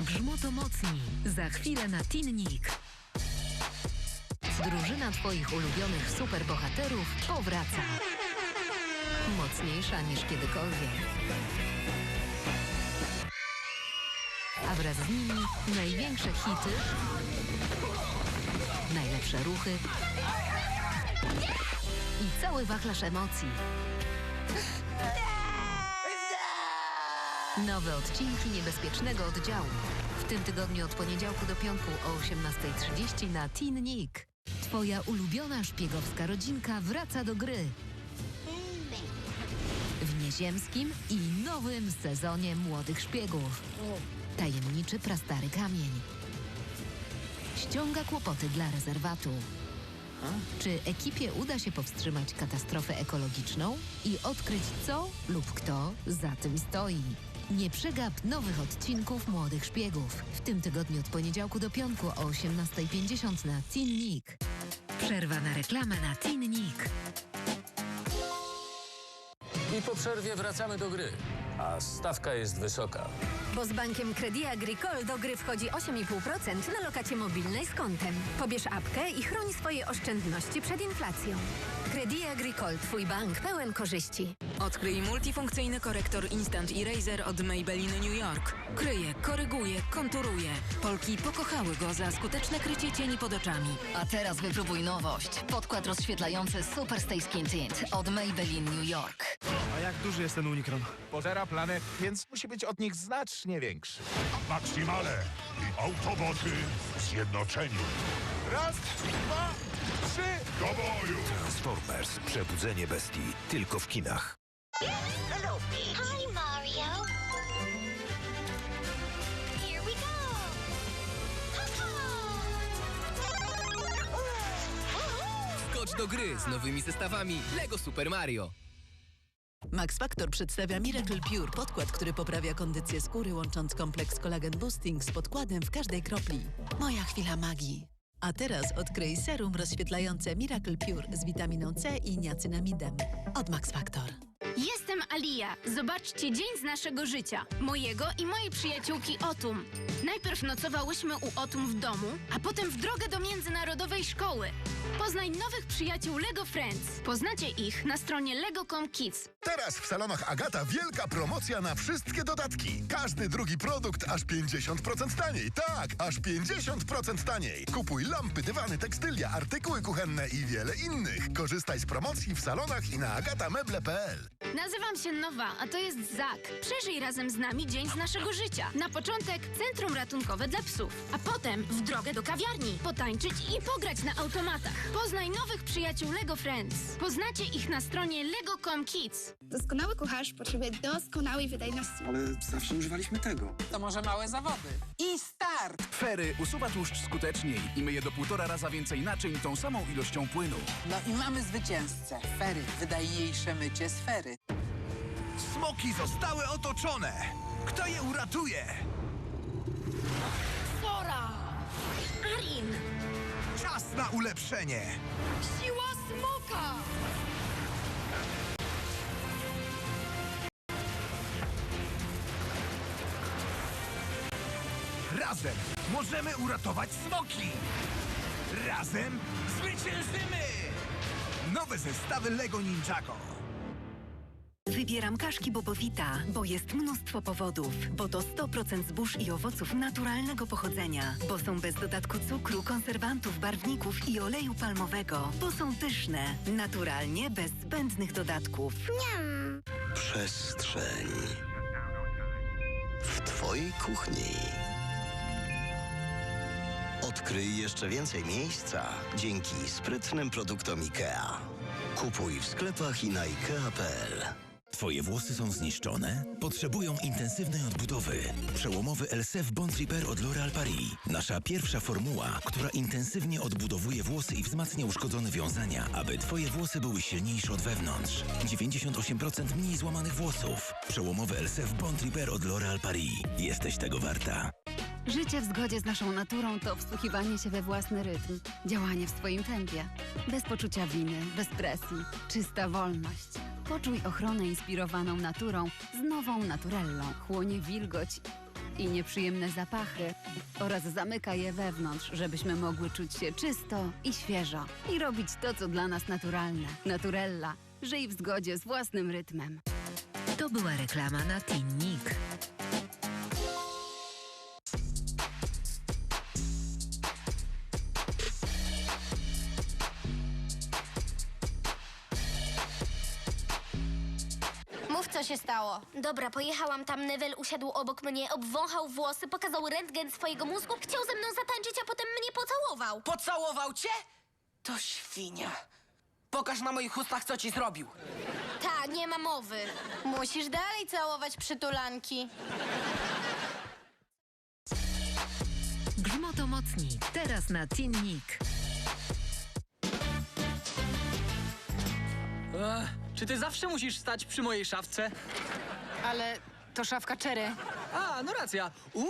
Brzmo to mocni. Za chwilę na Tinnik. Drużyna Twoich ulubionych superbohaterów powraca. Mocniejsza niż kiedykolwiek. A wraz z nimi największe hity, najlepsze ruchy i cały wachlarz emocji. Nowe odcinki niebezpiecznego oddziału. W tym tygodniu od poniedziałku do piątku o 18.30 na Teen Nick. Twoja ulubiona szpiegowska rodzinka wraca do gry. W nieziemskim i nowym sezonie Młodych Szpiegów. Tajemniczy prastary kamień. Ściąga kłopoty dla rezerwatu. Czy ekipie uda się powstrzymać katastrofę ekologiczną i odkryć co lub kto za tym stoi? Nie przegap nowych odcinków Młodych Szpiegów. W tym tygodniu od poniedziałku do piątku o 18.50 na Teen Nick. Przerwa na reklamę na Teen Nick. I po przerwie wracamy do gry. A stawka jest wysoka. Bo z bankiem Credit Agricole do gry wchodzi 8,5% na lokacie mobilnej z kontem. Pobierz apkę i chroń swoje oszczędności przed inflacją. Credit Agricole, twój bank pełen korzyści. Odkryj multifunkcyjny korektor Instant Eraser od Maybelline New York. Kryje, koryguje, konturuje. Polki pokochały go za skuteczne krycie cieni pod oczami. A teraz wypróbuj nowość. Podkład rozświetlający Super Stay Skin Tint od Maybelline New York. Jak duży jest ten Unicron? Pożera planet, więc musi być od nich znacznie większy. Maksimale i Autoboty w zjednoczeniu. Raz, dwa, trzy. Do boju! Transformers. Przebudzenie bestii. Tylko w kinach. Hi, Mario. Here we go. Do gry z nowymi zestawami Lego Super Mario. Max Factor przedstawia Miracle Pure, podkład, który poprawia kondycję skóry, łącząc kompleks Collagen Boosting z podkładem w każdej kropli. Moja chwila magii. A teraz odkryj serum rozświetlające Miracle Pure z witaminą C i niacinamidem od Max Factor. Jestem Alia. Zobaczcie dzień z naszego życia. Mojego i mojej przyjaciółki Otum. Najpierw nocowałyśmy u Otum w domu, a potem w drogę do międzynarodowej szkoły. Poznaj nowych przyjaciół Lego Friends. Poznacie ich na stronie lego.com kids. Teraz w salonach Agata wielka promocja na wszystkie dodatki. Każdy drugi produkt aż 50% taniej. Tak, aż 50% taniej. Kupuj lampy, dywany, tekstylia, artykuły kuchenne i wiele innych. Korzystaj z promocji w salonach i na agatameble.pl. Nazywam się Nowa, a to jest Zak. Przeżyj razem z nami dzień z naszego życia. Na początek Centrum Ratunkowe dla Psów, a potem w drogę do kawiarni. Potańczyć i pograć na automatach. Poznaj nowych przyjaciół Lego Friends. Poznacie ich na stronie lego.com kids. Doskonały kucharz potrzebuje doskonałej wydajności. Ale zawsze używaliśmy tego. To może małe zawody. I start! Fery usuwa tłuszcz skuteczniej i myje do półtora raza więcej naczyń tą samą ilością płynu. No i mamy zwycięzcę. Fery. Wydajniejsze mycie sfery. Smoki zostały otoczone! Kto je uratuje? Sora! Arin! Czas na ulepszenie! Siła smoka! Razem możemy uratować smoki! Razem zwyciężymy! Nowe zestawy Lego Ninjago. Wybieram kaszki Bobowita, bo jest mnóstwo powodów. Bo to 100% zbóż i owoców naturalnego pochodzenia. Bo są bez dodatku cukru, konserwantów, barwników i oleju palmowego. Bo są pyszne, naturalnie, bez zbędnych dodatków. Niam. Przestrzeń. W Twojej kuchni. Odkryj jeszcze więcej miejsca dzięki sprytnym produktom IKEA. Kupuj w sklepach i na IKEA.pl. Twoje włosy są zniszczone? Potrzebują intensywnej odbudowy. Przełomowy LSF Bond Repair od L'Oréal Paris. Nasza pierwsza formuła, która intensywnie odbudowuje włosy i wzmacnia uszkodzone wiązania, aby Twoje włosy były silniejsze od wewnątrz. 98% mniej złamanych włosów. Przełomowy LSF Bond Repair od L'Oréal Paris. Jesteś tego warta. Życie w zgodzie z naszą naturą to wsłuchiwanie się we własny rytm, działanie w swoim tempie. Bez poczucia winy, bez presji, czysta wolność. Poczuj ochronę inspirowaną naturą z nową Naturellą. Chłonie wilgoć i nieprzyjemne zapachy oraz zamyka je wewnątrz, żebyśmy mogły czuć się czysto i świeżo i robić to, co dla nas naturalne. Naturella. Żyj w zgodzie z własnym rytmem. To była reklama na Tinnik. Co się stało. Dobra, pojechałam tam, Neville usiadł obok mnie, obwąchał włosy, pokazał rentgen swojego mózgu, chciał ze mną zatańczyć, a potem mnie pocałował. Pocałował cię? To świnia. Pokaż na moich ustach, co ci zrobił. Ta, nie ma mowy. Musisz dalej całować przytulanki. Grzmotomocni. Teraz na Tinnik. Ech, czy ty zawsze musisz stać przy mojej szafce? Ale to szafka Cherry. A, no racja. Uuu.